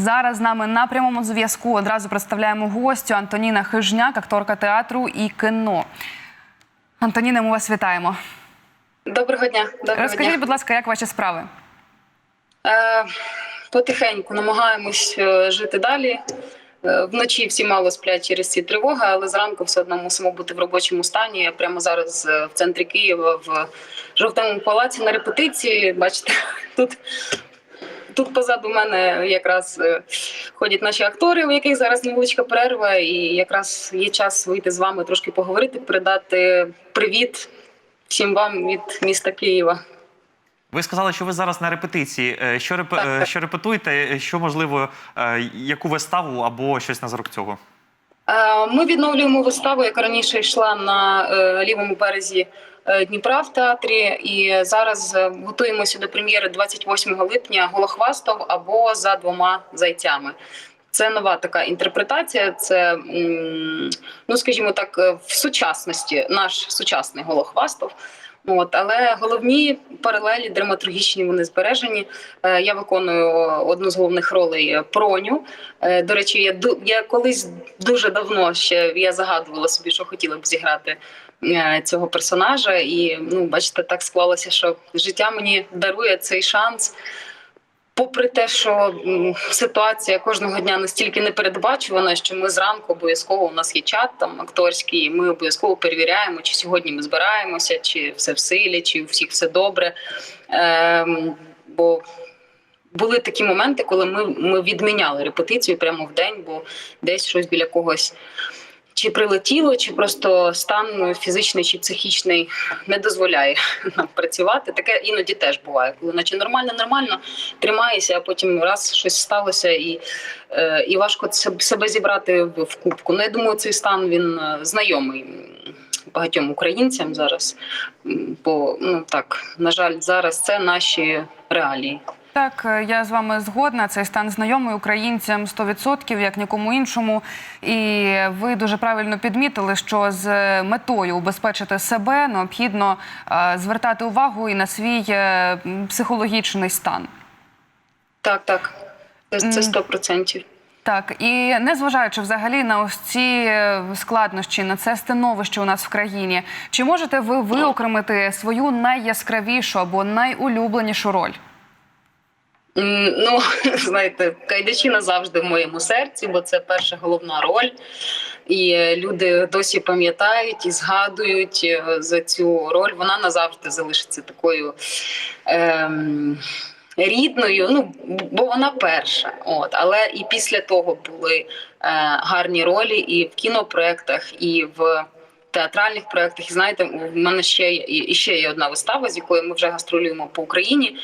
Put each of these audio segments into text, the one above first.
Зараз з нами на прямому зв'язку одразу представляємо гостю Антоніна Хижняк, акторка театру і кіно. Антоніна, ми вас вітаємо. Доброго дня. Доброго Розкажіть, дня. будь ласка, як ваші справи? Е, потихеньку намагаємось е, жити далі. Е, Вночі всі мало сплять через ці тривоги, але зранку все одно мусимо бути в робочому стані. Я прямо зараз е, в центрі Києва в жовтому палаці на репетиції. Бачите, тут. Тут позаду мене якраз е, ходять наші актори, у яких зараз невеличка перерва, і якраз є час вийти з вами трошки поговорити, передати привіт всім вам від міста Києва. Ви сказали, що ви зараз на репетиції. Е, Що, реп... Так, е, так. що репетуєте? Що можливо, яку виставу або щось на зрок цього? Ми відновлюємо виставу, яка раніше йшла на лівому березі Дніпра в театрі. І зараз е, готуємося до прем'єри 28 липня Голохвастов або за двома зайцями. Це нова така інтерпретація. Це ну скажімо так, е, в сучасності наш сучасний Голохвастов. От, але головні паралелі драматургічні вони збережені. Е, Я виконую одну з головних ролей е, Проню. Е, До речі, я я колись дуже давно ще я загадувала собі, що хотіла б зіграти е, цього персонажа. І ну, бачите, так склалося, що життя мені дарує цей шанс. Попри те, що ситуація кожного дня настільки непередбачувана, що ми зранку обов'язково у нас є чат там акторський, і ми обов'язково перевіряємо, чи сьогодні ми збираємося, чи все в силі, чи у всіх все добре. Ем, бо були такі моменти, коли ми, ми відміняли репетицію прямо в день, бо десь щось біля когось чи прилетіло, чи просто стан фізичний чи психічний не дозволяє нам працювати. Таке іноді теж буває, коли наче нормально, нормально тримаєшся, а потім раз щось сталося, і, е, і важко себе зібрати в, в кубку. Ну, я думаю, цей стан він е, знайомий багатьом українцям зараз. Бо ну так, на жаль, зараз це наші реалії. Так, е, я з вами згодна. Цей стан знайомий українцям 100%, як нікому іншому. І ви дуже правильно підмітили, що з метою убезпечити себе необхідно е, звертати увагу і на свій е, психологічний стан. Так, так, це це 100%. Так, і незважаючи взагалі на ось ці складнощі, на це становище у нас в країні, чи можете ви виокремити свою найяскравішу або найулюбленішу роль? Ну, знаєте, Кайдачина завжди в моєму серці, бо це перша головна роль. І е, люди досі пам'ятають і згадують е, за цю роль. Вона назавжди залишиться такою ем, рідною. Ну, бо вона перша. От. Але і після того були е, гарні ролі і в кінопроектах, і в. Театральних проєктах, і знаєте, в мене ще є ще є одна вистава, з якою ми вже гастролюємо по Україні.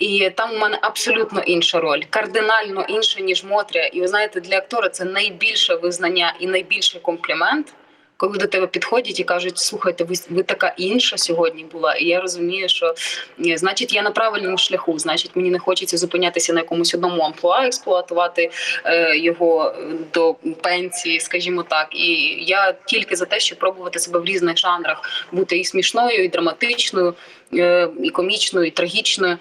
І там у мене абсолютно інша роль, кардинально інша, ніж Мотря. І ви знаєте, для актора це найбільше визнання і найбільший комплімент, коли до тебе підходять і кажуть: слухайте, ви, ви така інша сьогодні була. І я розумію, що значить я на правильному шляху, значить, мені не хочеться зупинятися на якомусь одному амплуа, експлуатувати е, його до пенсії, скажімо так. І я тільки за те, щоб пробувати себе в різних жанрах, бути і смішною, і драматичною, е, і комічною, і трагічною.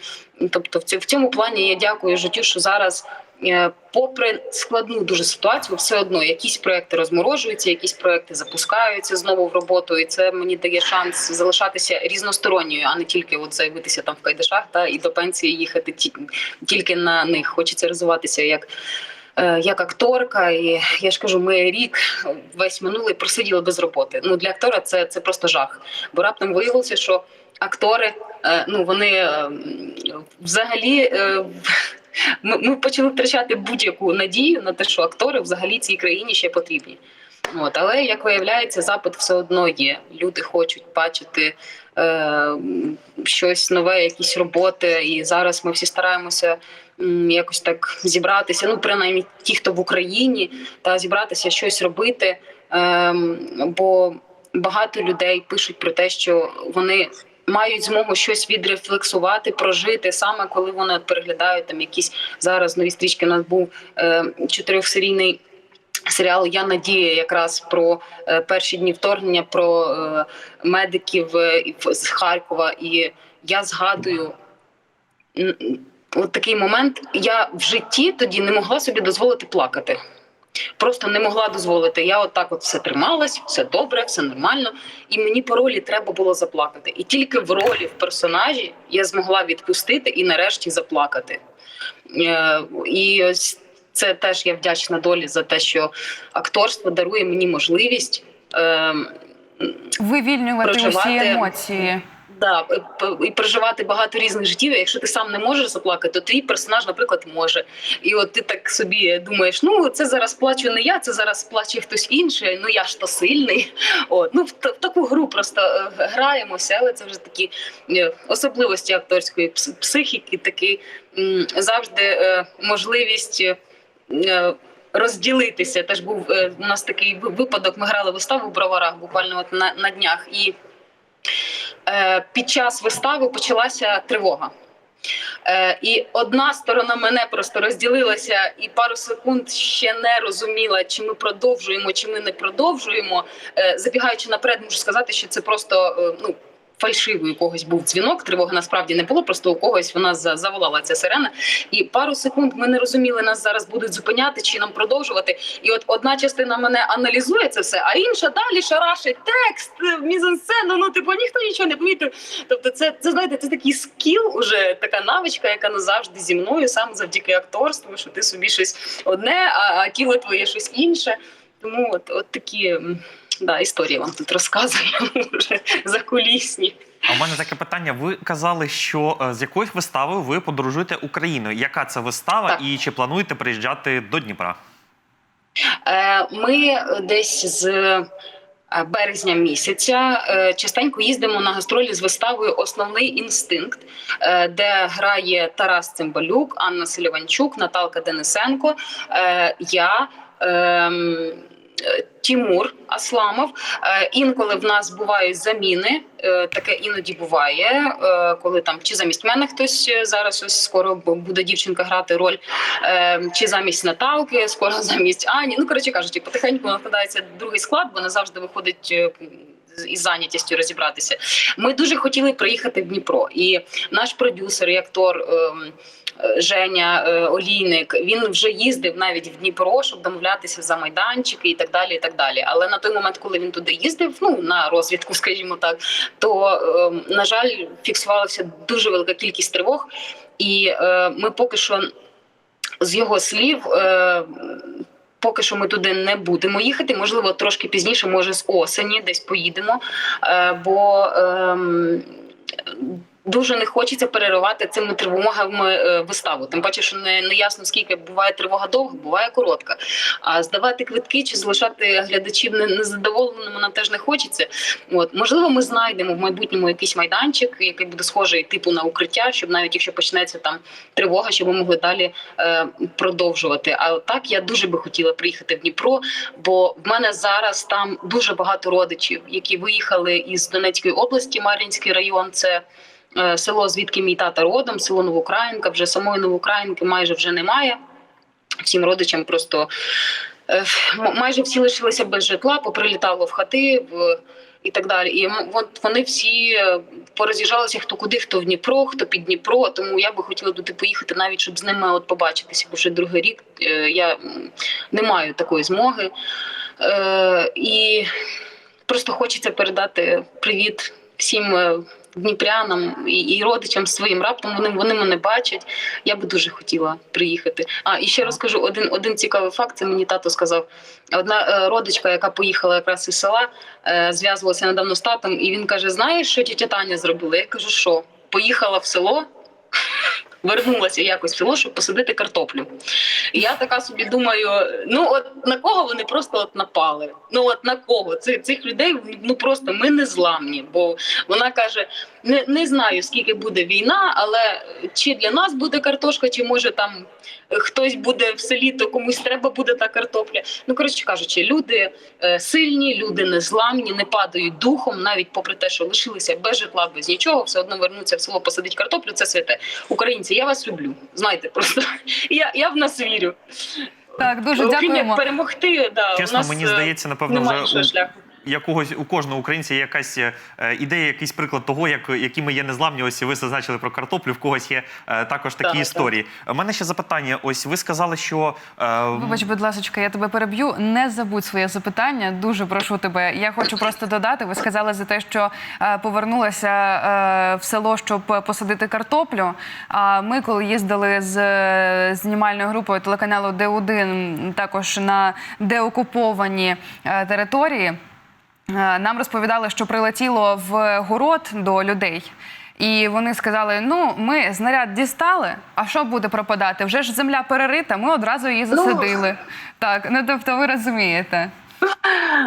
Тобто, в цьому плані я дякую життю, що зараз. е, Попри складну дуже ситуацію, все одно якісь проекти розморожуються, якісь проекти запускаються знову в роботу, і це мені дає шанс залишатися різносторонньою, а не тільки от заявитися там в кайдашах та і до пенсії їхати ті- тільки на них. Хочеться розвиватися як. е, Як акторка, і я ж кажу, ми рік весь минулий просиділи без роботи. Ну для актора це, це просто жах. Бо раптом виявилося, що актори е, ну вони е, взагалі е, ми, почали втрачати будь-яку надію на те, що актори взагалі цій країні ще потрібні. От, але як виявляється, запит все одно є. Люди хочуть бачити е, щось нове, якісь роботи. І зараз ми всі стараємося м, якось так зібратися. Ну, принаймні, ті, хто в Україні, та зібратися, щось робити. Ем, бо багато людей пишуть про те, що вони мають змогу щось відрефлексувати, прожити саме коли вони переглядають там якісь зараз нові стрічки. У нас був е, чотирьохсерійний серіал Я Надія, якраз про е, перші дні вторгнення, про е, медиків е, з Харкова. І я згадую. от такий момент. Я в житті тоді не могла собі дозволити плакати. Просто не могла дозволити. Я отак от все трималась, все добре, все нормально. І мені по ролі треба було заплакати. І тільки в ролі в персонажі я змогла відпустити і нарешті заплакати. Е, І ось це теж я вдячна долі за те, що акторство дарує мені можливість. Е, Вивільнювати усі емоції. Да, і проживати багато різних життів. Якщо ти сам не можеш заплакати, то твій персонаж, наприклад, може. І от ти так собі думаєш: ну це зараз плачу не я, це зараз плаче хтось інший. Ну я ж то сильний. От ну в, в таку гру просто е, граємося, але це вже такі е, особливості акторської психіки, такі завжди е, можливість. Розділитися теж був у нас такий випадок. Ми грали виставу в броварах буквально от на, на днях, і під час вистави почалася тривога. Е, і одна сторона мене просто розділилася і пару секунд ще не розуміла, чи ми продовжуємо, чи ми не продовжуємо. Е, забігаючи наперед, можу сказати, що це просто е, ну. Фальшивий у когось був дзвінок, тривоги насправді не було. Просто у когось вона заволала ця сирена. І пару секунд ми не розуміли, нас зараз будуть зупиняти чи нам продовжувати. І от одна частина мене аналізує це все, а інша далі шарашить текст, е, мізансцену. Ну типу ніхто нічого не помітив. Тобто, це, це знаєте, це такий скіл, уже така навичка, яка назавжди зі мною, саме завдяки акторству, що ти собі щось одне, а, тіло твоє щось інше. Тому от, от такі да, історії вам тут розказую вже закулісні. А в мене таке питання. Ви казали, що е, з якоюсь виставою ви подорожуєте Україною. Яка це вистава, Так. і чи плануєте приїжджати до Дніпра? Е, Ми десь з е, березня місяця е, частенько їздимо на гастролі з виставою Основний інстинкт, е, де грає Тарас Цимбалюк, Анна Селіванчук, Наталка Денисенко, е, я. Е, Тімур Асламов. Е, Інколи в нас бувають заміни. е, Таке іноді буває, коли там чи замість мене хтось зараз ось скоро буде дівчинка грати роль, чи замість Наталки, скоро замість Ані. Ну коротше кажучи, потихеньку накладається другий склад, бо не завжди виходить. Із зайнятістю розібратися. Ми дуже хотіли приїхати в Дніпро, і наш продюсер і актор ем, Женя е, Олійник він вже їздив навіть в Дніпро, щоб домовлятися за майданчики і так далі. І так далі. Але на той момент, коли він туди їздив, ну на розвідку, скажімо так, то ем, на жаль, фіксувалася дуже велика кількість тривог, і е, ми поки що з його слів. Е, Поки що ми туди не будемо їхати. Можливо, трошки пізніше, може з осені, десь поїдемо. Бо ем, дуже не хочеться переривати цими тривогами е, виставу. Тим паче, що не, не ясно, скільки буває тривога довга, буває коротка. А здавати квитки чи залишати глядачів не- незадоволеними нам теж не хочеться. От можливо, ми знайдемо в майбутньому якийсь майданчик, який буде схожий типу на укриття, щоб навіть якщо почнеться там тривога, щоб ми могли далі е, продовжувати. А так я дуже би хотіла приїхати в Дніпро, бо в мене зараз там дуже багато родичів, які виїхали із Донецької області, Мар'їнський район. Це село, звідки мій тата родом, село Новоукраїнка. Вже самої Новоукраїнки майже вже немає. Всім родичам просто е, майже всі лишилися без житла, поприлітало в хати. В і так далі, і от вони всі е, пороз'їжджалися хто куди, хто в Дніпро, хто під Дніпро. Тому я би хотіла туди поїхати, навіть щоб з ними от побачитися, бо вже другий рік е, я не маю такої змоги. Е, і просто хочеться передати привіт всім е, дніпрянам і, і родичам своїм. Раптом вони, вони мене бачать. Я би дуже хотіла приїхати. А і ще розкажу один, один цікавий факт. Це мені тато сказав. Одна е, родичка, яка поїхала якраз із села, е, зв'язувалася недавно з татом, і він каже: Знаєш, що тітя Таня зробила? Я кажу, що поїхала в село. Вернулася якось в село, щоб посадити картоплю. І я така собі думаю: ну от на кого вони просто от напали? Ну от на кого? Цих цих людей ну просто ми не зламні. Бо вона каже: не, не знаю, скільки буде війна, але чи для нас буде картошка, чи може там хтось буде в селі, то комусь треба буде та картопля. Ну коротше кажучи, люди е, сильні, люди незламні, не падають духом, навіть попри те, що лишилися без житла, без нічого, все одно вернуться в село, посадить картоплю. Це святе. Українці, я вас люблю. Знаєте, просто я, я в нас вірю. Так, дуже Окрім як дякуємо. перемогти. Да, у Чесно, нас, мені е, здається, напевно, вже шляху. Якогось у кожного українця є якась е, ідея, якийсь приклад того, як які ми є незламні. Ось ви зазначили про картоплю. В когось є е, також такі Так, так. історії. У мене ще запитання. Ось ви сказали, що е, Вибач, будь ласка, я тебе переб'ю. Не забудь своє запитання. Дуже прошу тебе. Я хочу просто додати. Ви сказали за те, що е, повернулася е, в село, щоб посадити картоплю. А ми, коли їздили з знімальною групою телеканалу Д1, також на деокуповані е, території. Е, Нам розповідали, що прилетіло в город до людей. І вони сказали: ну, ми знаряд дістали, а що буде пропадати? Вже ж земля перерита, ми одразу її засадили. Так, ну тобто ви розумієте.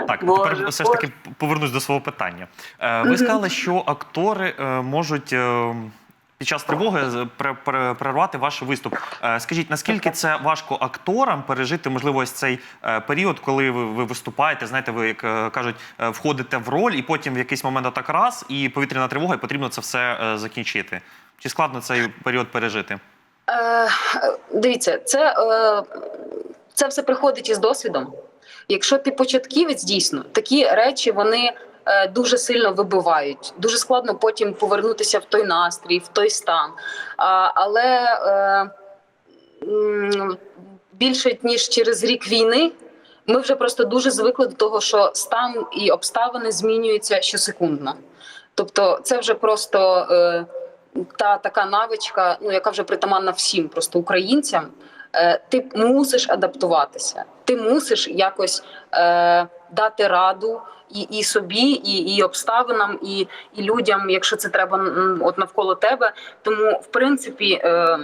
Так, Боже, тепер все ж таки повернусь до свого питання. Е, ви сказали, що актори е, можуть. е, Під час тривоги пре- перервати ваш виступ. Е, Скажіть, наскільки це важко акторам пережити, можливо, ось цей е, період, коли ви, ви виступаєте, знаєте, ви як е, кажуть, е, входите в роль, і потім в якийсь момент атак раз, і повітряна тривога, і потрібно це все е, закінчити. Чи складно цей період пережити? Е, дивіться, це, е, це все приходить із досвідом. Якщо ти початківець, дійсно, такі речі вони е, дуже сильно вибивають. Дуже складно потім повернутися в той настрій, в той стан. Але е, більше ніж через рік війни. Ми вже просто дуже звикли до того, що стан і обставини змінюються щосекундно. Тобто, це вже просто е, та така навичка, ну яка вже притаманна всім, просто українцям. Е, ти мусиш адаптуватися, ти мусиш якось е, дати раду і, і собі, і, і обставинам, і, і людям, якщо це треба от навколо тебе. Тому, в принципі, е,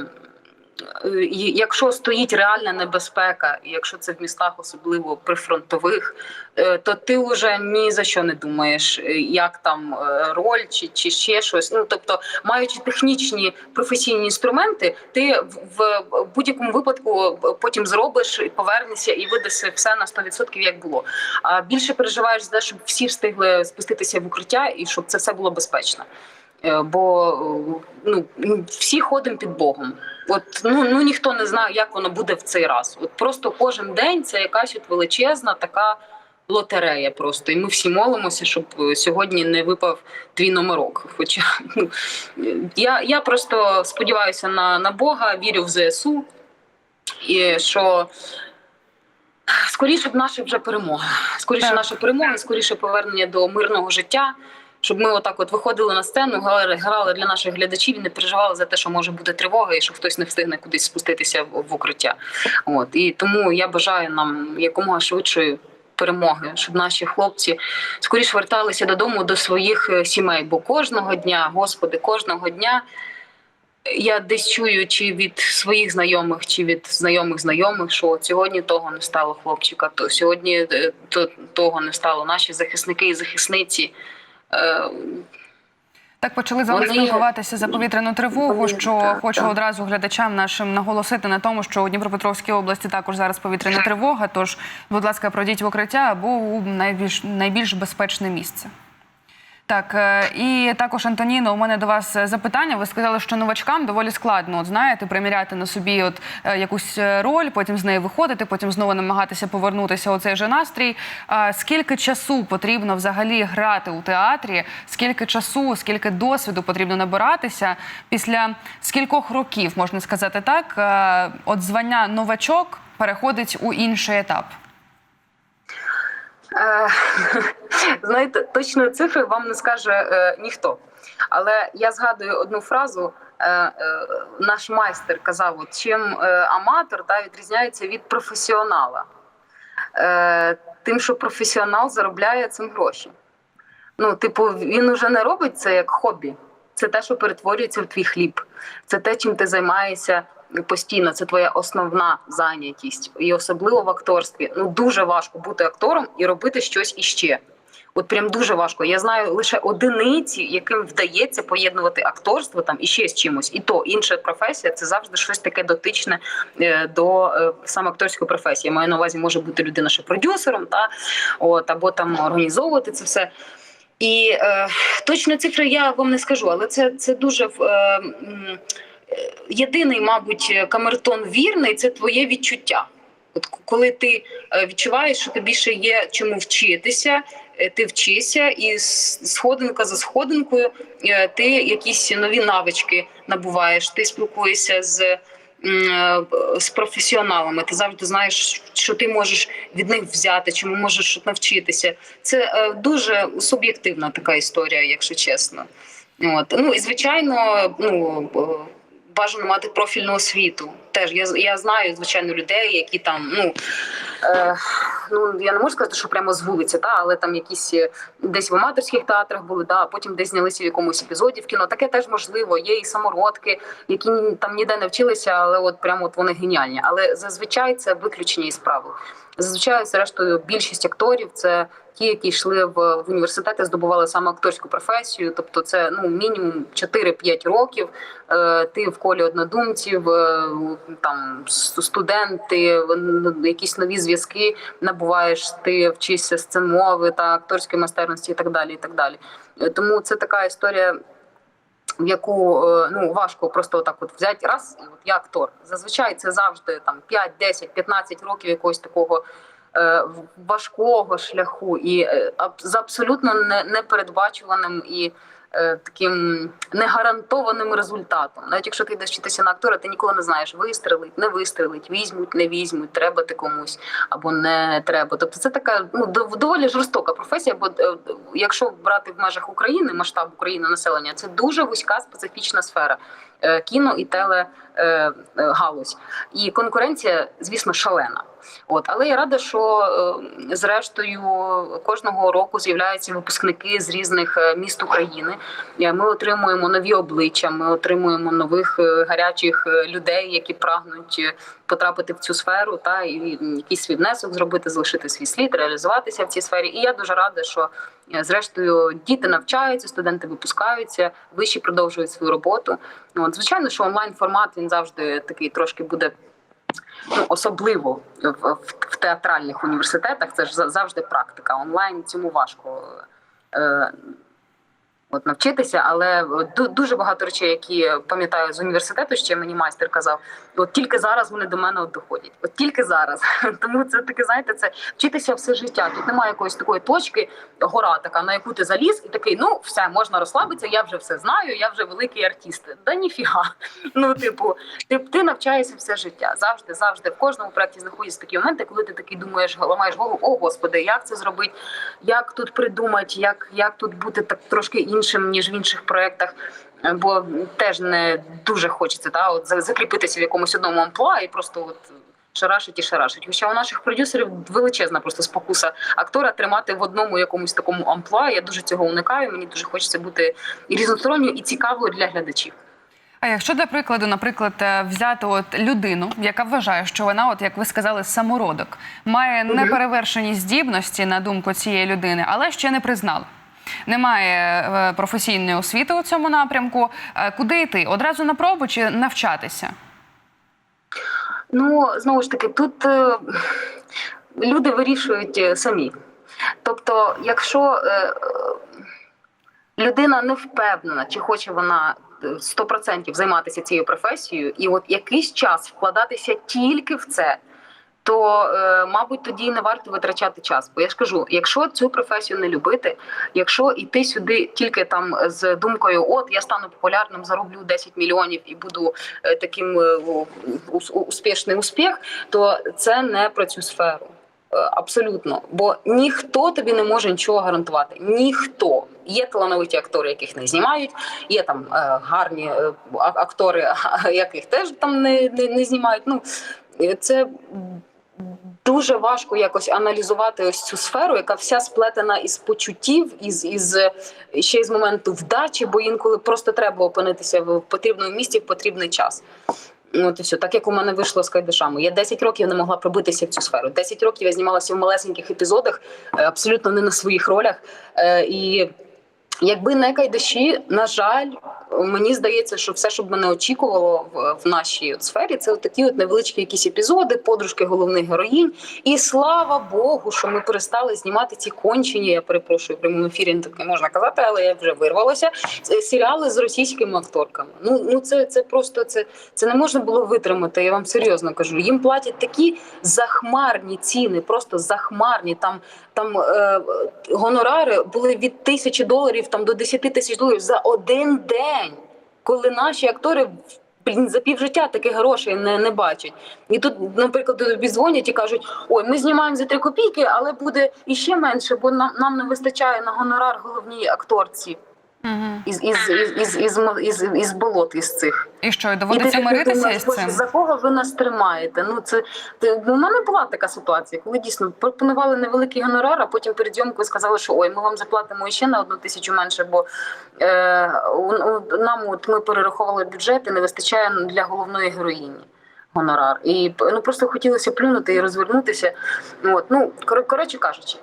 якщо стоїть реальна небезпека, і якщо це в містах, особливо прифронтових, е, то ти вже ні за що не думаєш, е, як там е, роль чи, чи ще щось. Ну тобто, маючи технічні професійні інструменти, ти в будь-якому випадку потім зробиш, повернешся і видаси все на 100% як було. А більше переживаєш за те, щоб всі встигли спуститися в укриття і щоб це все було безпечно. Е, Бо е, ну всі ходимо під Богом. От ну ну ніхто не знає, як воно буде в цей раз. От просто кожен день це якась от величезна така лотерея. Просто і ми всі молимося, щоб е, сьогодні не випав твій номерок. Хоча ну я, я просто сподіваюся на, на Бога, вірю в ЗСУ, і що скоріше б наша вже перемога. Скоріше наша перемога, скоріше повернення до мирного життя. Щоб ми отак от виходили на сцену, грали, для наших глядачів і не переживали за те, що може бути тривога, і що хтось не встигне кудись спуститися в, укриття. От і тому я бажаю нам якомога швидшої перемоги, щоб наші хлопці скоріше верталися додому до своїх е, сімей. Бо кожного дня, господи, кожного дня я десь чую, чи від своїх знайомих, чи від знайомих знайомих, що от сьогодні того не стало хлопчика, то сьогодні е, то, того не стало. Наші захисники і захисниці. Е, Так почали з вами Вони- спілкуватися за повітряну тривогу. Що так, хочу так. одразу глядачам нашим наголосити на тому, що у Дніпропетровській області також зараз повітряна тривога. Тож, будь ласка, пройдіть в укриття або у найбільш найбільш безпечне місце. Так, е, і також Антоніно, у мене до вас е, запитання. Ви сказали, що новачкам доволі складно, от знаєте, приміряти на собі от е, якусь роль, потім з неї виходити, потім знову намагатися повернутися у цей же настрій. Скільки часу потрібно взагалі грати у театрі? Скільки часу, скільки досвіду потрібно набиратися після скількох років, можна сказати так, от звання новачок переходить у інший етап? Е, Знаєте, точної цифри вам не скаже е, ніхто. Але я згадую одну фразу. Е, наш майстер казав: от, чим аматор да, відрізняється від професіонала, тим, що професіонал заробляє цим гроші. Ну, типу, він уже не робить це як хобі. Це те, що перетворюється в твій хліб. Це те, чим ти займаєшся постійно. Це твоя основна зайнятість. І особливо в акторстві. Ну дуже важко бути актором і робити щось іще. От прям дуже важко. Я знаю лише одиниці, яким вдається поєднувати акторство там і ще з чимось. І то інша професія це завжди щось таке дотичне е, до е, саме акторської професії. Я маю на увазі, може бути людина ще продюсером, та от або там організовувати це все. І е, точно цифри я вам не скажу, але це, це дуже е, єдиний, мабуть, камертон вірний це твоє відчуття. От коли ти е, відчуваєш, що тобі ще є чому вчитися, е, ти вчишся, і сходинка за сходинкою е, ти якісь нові навички набуваєш. Ти спілкуєшся з. З професіоналами ти завжди знаєш, що ти можеш від них взяти, чому можеш навчитися. Це дуже суб'єктивна така історія, якщо чесно. От ну і звичайно, ну бажано мати профільну освіту. Теж я я знаю звичайно людей, які там ну. Е, ну я не можу сказати, що прямо з вулиці, та але там якісь е, десь в аматорських театрах були, да, потім десь знялися в якомусь епізоді в кіно. Таке теж можливо. Є і самородки, які там ніде не вчилися, але от прямо от вони геніальні. Але зазвичай це виключення із правил. Зазвичай, зрештою, більшість акторів це ті, які йшли в університети, здобували саме акторську професію. Тобто, це ну мінімум 4-5 років. Е, ти в колі однодумців, е, там студенти, якісь нові зв'язки набуваєш. Ти вчишся сценмови та акторської майстерності, і так далі. І так далі. Е, Тому це така історія. В яку е, ну важко просто отак от взяти раз, і от я актор. Зазвичай це завжди там 5, 10, 15 років якогось такого е, важкого шляху, і е, з абсолютно не, непередбачуваним і таким негарантованим результатом. Навіть якщо ти йдеш вчитися на актора, ти ніколи не знаєш, вистрелить, не вистрелить, візьмуть, не візьмуть, треба ти комусь або не треба. Тобто це така ну доволі жорстока професія. Бо е, якщо брати в межах України масштаб України населення, це дуже вузька специфічна сфера е, кіно і теле е, е, галузь. І конкуренція, звісно, шалена. От, але я рада, що е, зрештою кожного року з'являються випускники з різних е, міст України. Е, Ми отримуємо нові обличчя, ми отримуємо нових е, гарячих людей, які прагнуть потрапити в цю сферу, та і якийсь свій внесок зробити, залишити свій слід, реалізуватися в цій сфері. І я дуже рада, що зрештою діти навчаються, студенти випускаються, вищі продовжують свою роботу. От звичайно, що онлайн формат він завжди такий трошки буде. Ну, особливо в, в, в театральних університетах це ж завжди практика. Онлайн цьому важко е, от, навчитися, але ду- дуже багато речей, які пам'ятаю з університету, ще мені майстер казав, от тільки зараз вони до мене от доходять. От тільки зараз. Тому це таке, знаєте, це вчитися все життя. Тут немає якоїсь такої точки, гора така, на яку ти заліз, і такий, ну все, можна розслабитися, я вже все знаю, я вже великий артист. Да ніфіга. Ну, типу, ти, ти навчаєшся все життя. Завжди, завжди в кожному проєкті знаходяться такі моменти, коли ти такий думаєш, ламаєш голову, о господи, як це зробити, як тут придумати, як, як тут бути так трошки іншим, ніж в інших проєктах. Е, Бо теж не дуже хочеться та, от, закріпитися в якомусь одному амплуа і просто от шарашить і шарашить. Хоча у наших продюсерів величезна просто спокуса актора тримати в одному якомусь такому амплуа. Я дуже цього уникаю. Мені дуже хочеться бути і різносторонньою, і цікавою для глядачів. А якщо для прикладу, наприклад, е, взяти от людину, яка вважає, що вона, от як ви сказали, самородок, має неперевершені здібності на думку цієї людини, але ще не признали. Немає е, професійної освіти у цьому напрямку. Е, Куди йти? Одразу на пробу чи навчатися? Ну знову ж таки, тут е, люди вирішують е, самі. Тобто, якщо е, людина не впевнена, чи хоче вона е, 100% займатися цією професією, і от якийсь час вкладатися тільки в це. То, е, мабуть, тоді не варто витрачати час. Бо я ж кажу, якщо цю професію не любити, якщо йти сюди тільки там з думкою, от я стану популярним, зароблю 10 мільйонів і буду е, таким е, успішний успіх, то це не про цю сферу. Абсолютно, бо ніхто тобі не може нічого гарантувати. Ніхто є талановиті актори, яких не знімають. Є там гарні актори, яких теж там не, не, не знімають. Ну це дуже важко якось аналізувати ось цю сферу, яка вся сплетена із почуттів, із, із е, ще із моменту вдачі, бо інколи просто треба опинитися в потрібному місці в потрібний час. От і все, так як у мене вийшло з кайдашами. Я 10 років не могла пробитися в цю сферу. 10 років я знімалася в малесеньких епізодах, е, абсолютно не на своїх ролях. Е, І Якби не кайдаші, на жаль, мені здається, що все, що б мене очікувало в, нашій от сфері, це от такі от невеличкі якісь епізоди, подружки головних героїнь. І слава Богу, що ми перестали знімати ці кончені. Я перепрошую в прямому ефірі не так не можна казати, але я вже вирвалася. Е, Серіали з російськими акторками. Ну ну це, це просто це, це не можна було витримати. Я вам серйозно кажу. Їм платять такі захмарні ціни, просто захмарні. Там там е, гонорари були від тисячі доларів там до 10 тисяч доларів за один день, коли наші актори блін, за півжиття таких грошей не, не бачать. І тут, наприклад, тобі дзвонять і кажуть: ой, ми знімаємо за три копійки, але буде іще менше, бо нам, нам не вистачає на гонорар головній акторці. Із, із, із, із, із, із, болот із цих. І що, і доводиться миритися із цим? За кого ви нас тримаєте? Ну це ти- ну, у мене була така ситуація, коли дійсно пропонували невеликий гонорар, а потім перед зйомкою сказали, що ой, ми вам заплатимо ще на одну тисячу менше, бо е, у, у, нам от ми перераховували бюджет і не вистачає для головної героїні. Гонорар, і ну просто хотілося плюнути і розвернутися. От ну кор- коротше кажучи,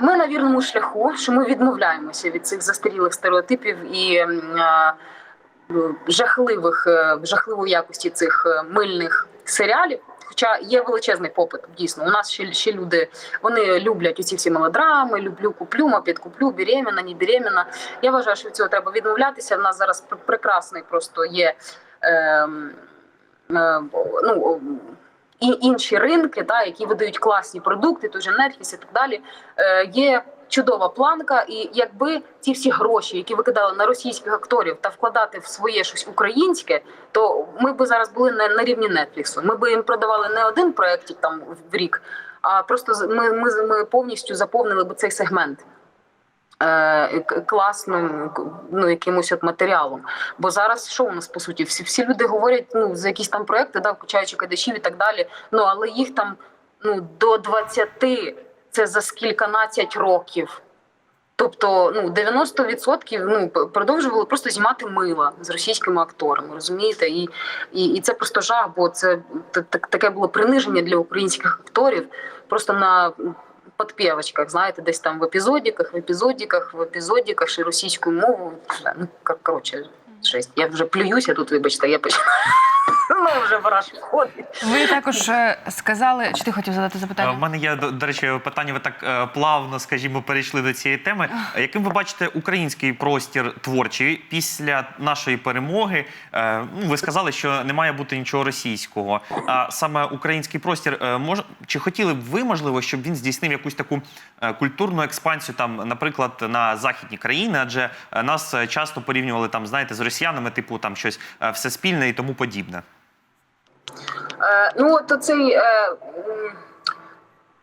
Ми на вірному шляху, що ми відмовляємося від цих застарілих стереотипів і е, жахливих, е, жахливої якості цих е, мильних серіалів. Хоча є величезний попит, дійсно. У нас ще, ще люди вони люблять оці всі мелодрами, люблю, куплю, мопід куплю, беременна, не беременна. Я вважаю, що від цього треба відмовлятися. В нас зараз прекрасний просто є. Е, е, ну, і інші ринки, та, які видають класні продукти, той же Netflix і так далі. Е, є чудова планка, і якби ті всі гроші, які викидали на російських акторів, та вкладати в своє щось українське, то ми б зараз були на, на рівні Netflix. Ми б їм продавали не один проєктик там в рік, а просто ми, ми, ми повністю заповнили б цей сегмент. Е, Класним ну, якимось от матеріалом. Бо зараз що у нас по суті? Всі, всі люди говорять ну, за якісь там проекти, да, включаючи кадачів і так далі. Ну але їх там ну, до 20 це за скільканадцять років. Тобто ну 90% ну продовжували просто знімати мила з російськими акторами, розумієте? І, і, і це просто жах, бо це т- т- таке було приниження для українських акторів просто на подпівочках, знаєте, десь там в епізодіках, в епізодіках, в епізодіках, ще російською мовою. Ну кор- коротше, жесть. Я вже плююся тут, вибачте, я починаю. Ну, вже враж входить. Ви також е, сказали, чи ти хотів задати Е, В запитання? мене є до, до речі питання. Ви так е, плавно, скажімо, перейшли до цієї теми. Е, Яким ви бачите український простір творчий після нашої перемоги? Е, ну, ви сказали, що не має бути нічого російського. А саме український простір е, мож чи хотіли б ви можливо, щоб він здійснив якусь таку е, культурну експансію, там, наприклад, на західні країни? Адже е, нас е, часто порівнювали там, знаєте, з росіянами, типу там щось е, все спільне і тому подібне. Е, ну, от оцей, е,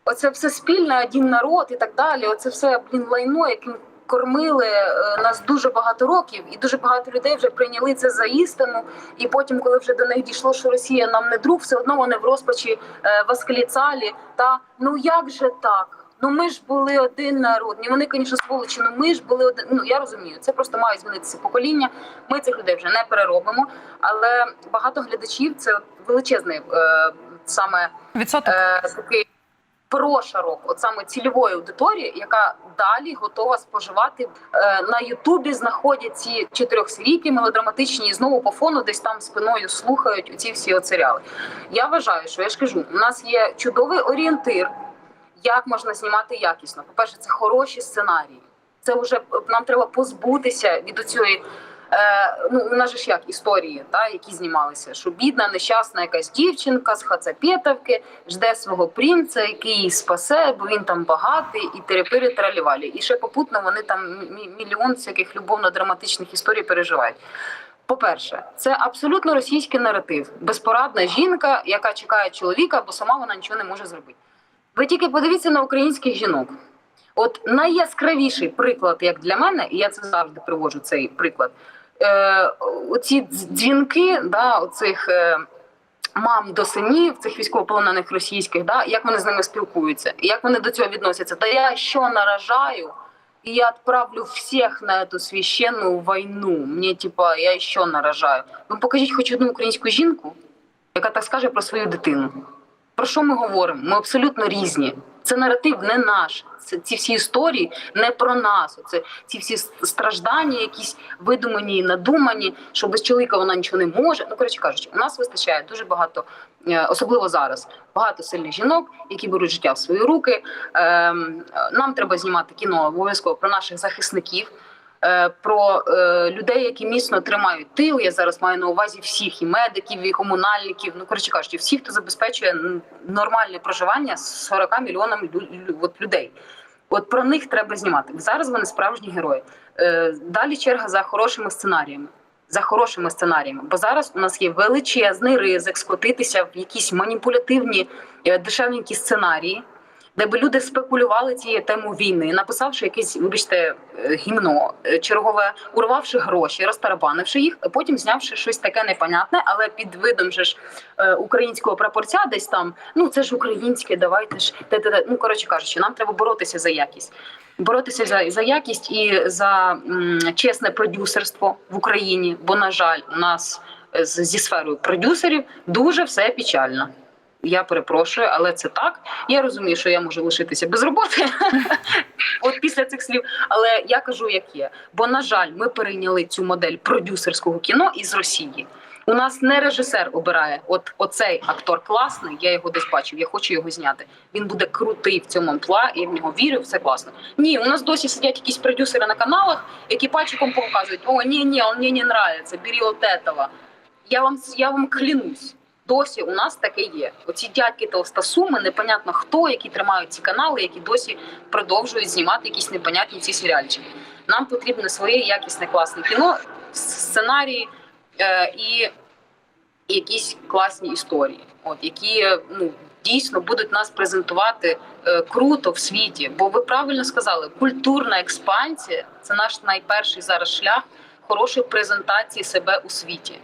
оце все спільне, один народ і так далі. Оце все блін лайно, яким кормили е, нас дуже багато років, і дуже багато людей вже прийняли це за істину. І потім, коли вже до них дійшло, що Росія нам не друг, все одно вони в розпачі е, та ну як же так? Ну ми ж були один народ. Ні, вони, звісно, сволочі, ну ми ж були один. Ну я розумію, це просто має змінитися покоління. Ми цих людей вже не переробимо. Але багато глядачів це величезний е, саме Відсоток? е, такий прошарок, от саме цільової аудиторії, яка далі готова споживати е, на Ютубі. Знаходять ці чотирьохсерійки мелодраматичні і знову по фону десь там спиною слухають оці всі от серіали. Я вважаю, що я ж кажу, у нас є чудовий орієнтир, як можна знімати якісно. По перше, це хороші сценарії. Це вже нам треба позбутися від оцієї. Е, ну, у нас же ж як історії, та, які знімалися, що бідна, нещасна якась дівчинка з Хацапетовки жде свого принца, який її спасе, бо він там багатий, і терепири тралівалі. І ще попутно вони там мільйон всяких любовно-драматичних історій переживають. По-перше, це абсолютно російський наратив. Безпорадна жінка, яка чекає чоловіка, бо сама вона нічого не може зробити. Ви тільки подивіться на українських жінок. От найяскравіший приклад, як для мене, і я це завжди приводжу цей приклад. Е, оці дзвінки, да, оцих е, мам до синів, цих військовополонених російських, да, як вони з ними спілкуються, як вони до цього відносяться. Та я що наражаю, і я відправлю всіх на цю священну війну. Мені, типа, я що наражаю. Ви покажіть хоч одну українську жінку, яка так скаже про свою дитину. Про що ми говоримо? Ми абсолютно різні. Це наратив не наш. Це ці всі історії не про нас. Це ці всі страждання, якісь видумані надумані, що без чоловіка вона нічого не може. Ну коротше кажучи, у нас вистачає дуже багато, е, особливо зараз, багато сильних жінок, які беруть життя в свої руки. Ем, Нам треба знімати кіно обов'язково про наших захисників. Е, Про е, людей, які міцно тримають тил. Я зараз маю на увазі всіх і медиків, і комунальників. Ну коротше кажучи, всіх, хто забезпечує нормальне проживання з 40 мільйонам лю- лю- людей. От про них треба знімати. Зараз вони справжні герої. Е, Далі черга за хорошими сценаріями. За хорошими сценаріями, бо зараз у нас є величезний ризик скотитися в якісь маніпулятивні дешевенькі сценарії, де би люди спекулювали цією темою війни, написавши якесь, вибачте, е, гімно, е, чергове, урвавши гроші, розтарабанивши їх, потім знявши щось таке непонятне, але під видом же ж е, українського прапорця, десь там, ну це ж українське, давайте ж те-те-те. Ну коротше кажучи, нам треба боротися за якість. Боротися за, за якість і за м, чесне продюсерство в Україні, бо на жаль, у нас з- зі сферою продюсерів дуже все печально. Я перепрошую, але це так. Я розумію, що я можу лишитися без роботи. От після цих слів. Але я кажу, як є. Бо, на жаль, ми перейняли цю модель продюсерського кіно із Росії. У нас не режисер обирає. От оцей актор класний, я його десь бачив, я хочу його зняти. Він буде крутий в цьому амплуа, я в нього вірю, все класно. Ні, у нас досі сидять якісь продюсери на каналах, які пальчиком показують: о, ні, ні, он мені не нравится, бери от этого. Я вам я вам клянусь. Досі у нас таке є. Оці дядьки толстосуми, непонятно хто, які тримають ці канали, які досі продовжують знімати якісь непонятні ці серіальчики. Нам потрібне своє якісне класне кіно, сценарії е, і, якісь класні історії, от які ну дійсно будуть нас презентувати е, круто в світі. Бо ви правильно сказали, культурна експансія це наш найперший зараз шлях хорошої презентації себе у світі.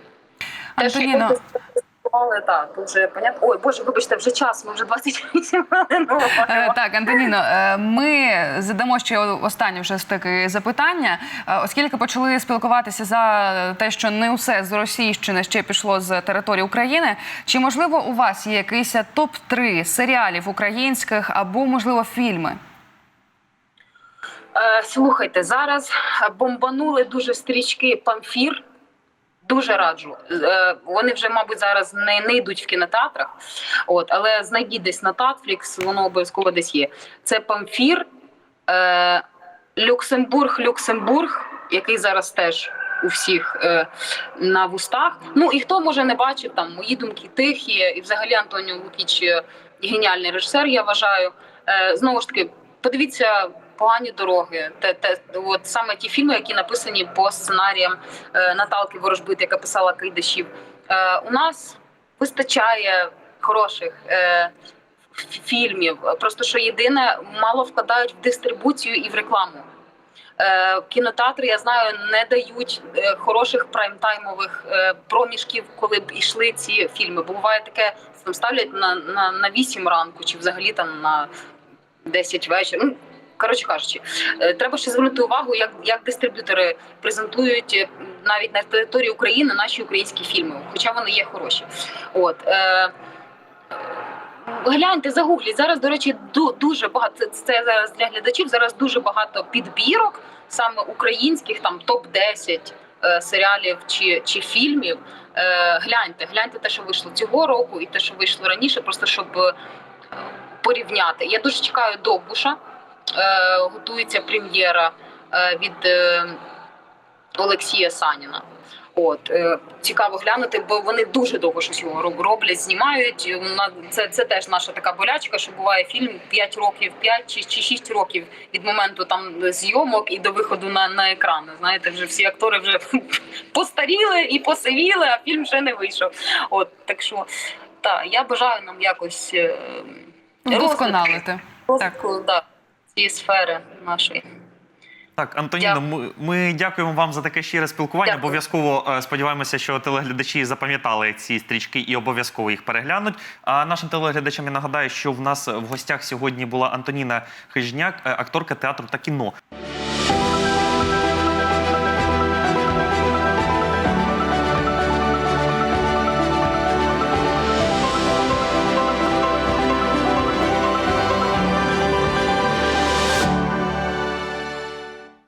Антоніно, Але так, дуже понятно. Ой, боже, вибачте, вже час, ми вже 28 хвилин Е. Так, Антоніно, е, ми задамо ще останнє вже таки запитання, Е, оскільки почали спілкуватися за те, що не усе з Російщини ще пішло з території України. Чи можливо у вас є якийсь топ 3 серіалів українських або можливо фільми? Слухайте, зараз бомбанули дуже стрічки Памфір. Дуже раджу. Е, вони вже, мабуть, зараз не, не йдуть в кінотеатрах. От, але знайдіть десь на Татфлікс, воно обов'язково десь є. Це Памфір, е, Люксембург, Люксембург, який зараз теж у всіх е, на вустах. Ну і хто може не бачив там мої думки тихі, і взагалі Антоніо Лукіч е, геніальний режисер, я вважаю. Е, знову ж таки, подивіться. Погані дороги, те, те, от саме ті фільми, які написані по сценаріям е, Наталки Ворожбит, яка писала Кайдашів. Е, у нас вистачає хороших е, фільмів. Просто що єдине, мало вкладають в дистрибуцію і в рекламу. Кінотеатри, я знаю, не дають хороших праймтаймових проміжків, коли б йшли ці фільми. Бо буває таке, там ставлять на, на, на 8 ранку, чи взагалі там на 10 вечора. Ну, коротше кажучи, е, треба ще звернути увагу, як, як дистриб'ютори презентують е, навіть на території України наші українські фільми, хоча вони є хороші. От. Е, Гляньте, загугліть. Зараз, до речі, ду- дуже багато це, зараз для глядачів. Зараз дуже багато підбірок, саме українських, там топ 10 е, серіалів чи, чи фільмів. Е, гляньте, гляньте те, що вийшло цього року, і те, що вийшло раніше, просто щоб порівняти. Я дуже чекаю Довбуша. Е, готується прем'єра е, від е, Олексія Саніна. От цікаво глянути, бо вони дуже довго щось його роб- роблять, знімають. Це, це теж наша така болячка, що буває фільм 5 років, 5 чи, чи 6 років від моменту там зйомок і до виходу на, на екран. Знаєте, вже всі актори вже постаріли і посивіли, а фільм ще не вийшов. От так що так, я бажаю нам якось е, Вдосконалити. розвитку да, цієї сфери нашої. Так, Антоніно, ми, ми дякуємо вам за таке щире спілкування. Дякую. Обов'язково е, сподіваємося, що телеглядачі запам'ятали ці стрічки і обов'язково їх переглянуть. А нашим телеглядачам я нагадаю, що в нас в гостях сьогодні була Антоніна Хижняк, е, акторка театру та кіно.